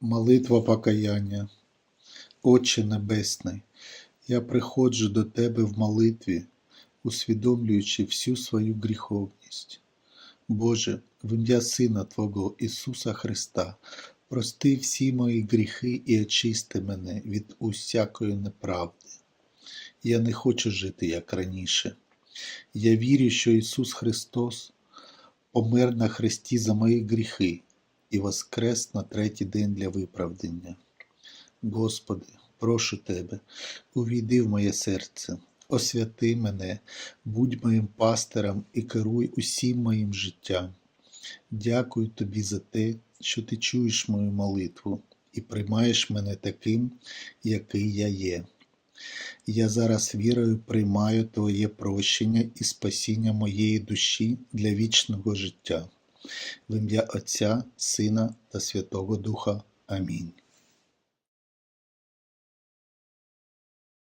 Молитва покаяння. Отче Небесний, я приходжу до Тебе в молитві, усвідомлюючи всю свою гріховність. Боже, в ім'я Сина Твого Ісуса Христа, прости всі мої гріхи і очисти мене від усякої неправди. Я не хочу жити як раніше. Я вірю, що Ісус Христос помер на хресті за мої гріхи і воскрес на третій день для виправдання. Господи, прошу Тебе, увійди в моє серце, освяти мене, будь моїм пастирем і керуй усім моїм життям. Дякую Тобі за те, що Ти чуєш мою молитву і приймаєш мене таким, який я є. Я зараз вірою приймаю Твоє прощення і спасіння моєї душі для вічного життя. В ім'я Отця, Сина та Святого Духа. Амінь.